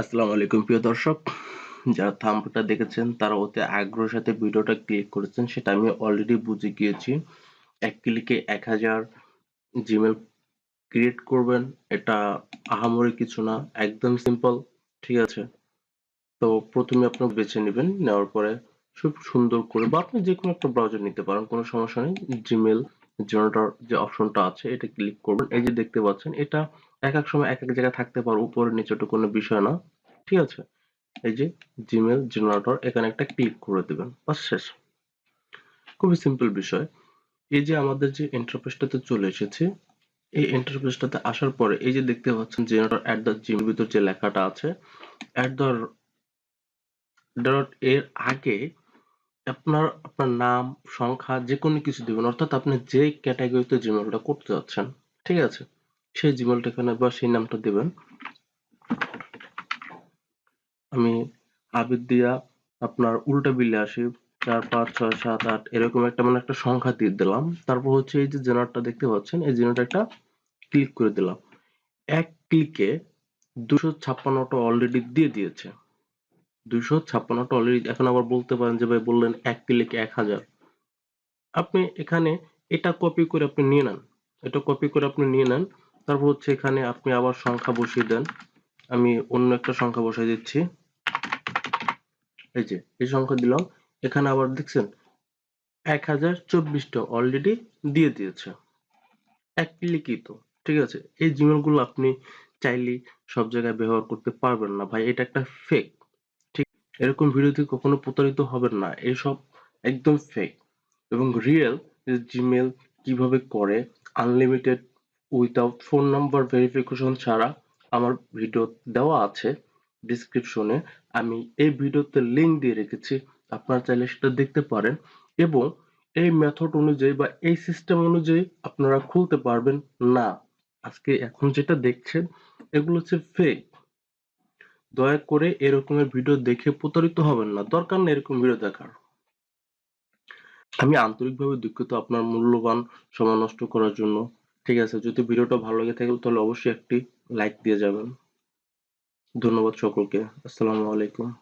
আসসালামু আলাইকুম, প্রিয় দর্শক। যারা থাম্বটা দেখেছেন, তারা অতি আগ্রহের সাথে ভিডিওটা ক্লিক করেছেন, সেটা আমি অলরেডি বুঝে গিয়েছি। এক ক্লিকে এক হাজার জিমেল ক্রিয়েট করবেন, এটা আহামরি কিছু না, একদম সিম্পল ঠিক আছে? তো প্রথমে আপনার বেছে নেবেন, নেওয়ার পরে খুব সুন্দর করে, বা আপনি যে কোনো একটা ব্রাউজার নিতে পারেন, কোনো সমস্যা নেই জিমেল জেনারেটর যে অপশনটা আছে, এটা ক্লিক করবেন। এই যে দেখতে পাচ্ছেন, এটা এক এক সময় এক এক জায়গায় থাকতে পারে, উপরে নিচে ওটা কোনো বিষয় না। ঠিক আছে? এই যে জিমেল জেনারেটর এখানে একটা ক্লিক করে দেবেন, বাস শেষ। খুবই সিম্পল বিষয়। এই যে আমাদের যে ইন্টারফেসটাতে চলে এসেছে, এই ইন্টারফেসটাতে আসার পরে এই যে দেখতে পাচ্ছেন জেনারেটর অ্যাট দ্য জিমের ভিতর যে লেখাটা আছে অ্যাট দ্য ডট এর আগে আপনার আপনার নাম, সংখ্যা যে কোনো কিছু দিবেন। অর্থাৎ আপনি যে ক্যাটাগরিতে জিমেলটা করতে যাচ্ছেন, ঠিক আছে? সেই জিমেলটা এখানে বা সেই নামটা দিবেন। আমি আবির দিয়া আপনার উল্টা বিলে আসি। চার, পাঁচ, ছয়, সাত, আট, এরকম একটা মানে একটা সংখ্যা দিয়ে দিলাম। তারপর হচ্ছে এই যে জেনারটা দেখতে পাচ্ছেন, এই জেনারটা একটা ক্লিক করে দিলাম। এক ক্লিকে দুশো ছাপ্পান্নটা অলরেডি দিয়ে দিয়েছে। দুশো ছাপ্পান্নটা অলরেডি এখন আবার বলতে পারেন যে ভাই বললেন এক ক্লিকে এক হাজার। আপনি এখানে এটা কপি করে আপনি নিয়ে নেন। এটা কপি করে আপনি নিয়ে নেন। তারপর হচ্ছে এখানে আপনি আবার সংখ্যা বসিয়ে দেন। আমি অন্য একটা সংখ্যা বসাই দিচ্ছি। এই যে, এই সংখ্যা দিলাম। এখানে আবার দেখছেন এক হাজার চব্বিশটা অলরেডি দিয়ে দিয়েছে। এক ক্লিকই তো, ঠিক আছে? এই জিমেলগুলো আপনি চাইলেই সব জায়গায় ব্যবহার করতে পারবেন না ভাই। এটা একটা ফেক এরকম ভিডিওতে কখনো প্রতারিত হবেন না। এসব একদম ফেক এবং রিয়েল জিমেল কীভাবে করে unlimited without phone number verification ছাড়া আমার ভিডিও দেওয়া আছে ডিসক্রিপশনে আমি এই ভিডিওতে লিঙ্ক দিয়ে রেখেছি, আপনারা চাইলে সেটা দেখতে পারেন এবং এই মেথড অনুযায়ী বা এই সিস্টেম অনুযায়ী আপনারা খুলতে পারবেন না। আজকে এখন যেটা দেখছেন, এগুলো হচ্ছে ফেক দয়া করে এরকমের ভিডিও দেখে প্রতারিত হবেন না। দরকার নেই এরকম ভিডিও দেখার। আমি আন্তরিকভাবে দুঃখিত আপনার মূল্যবান সময় নষ্ট করার জন্য। ঠিক আছে, যদি ভিডিওটা ভালো লেগে থাকে তাহলে অবশ্যই একটি লাইক দিয়ে যাবেন। ধন্যবাদ সকলকে। আসসালামু আলাইকুম।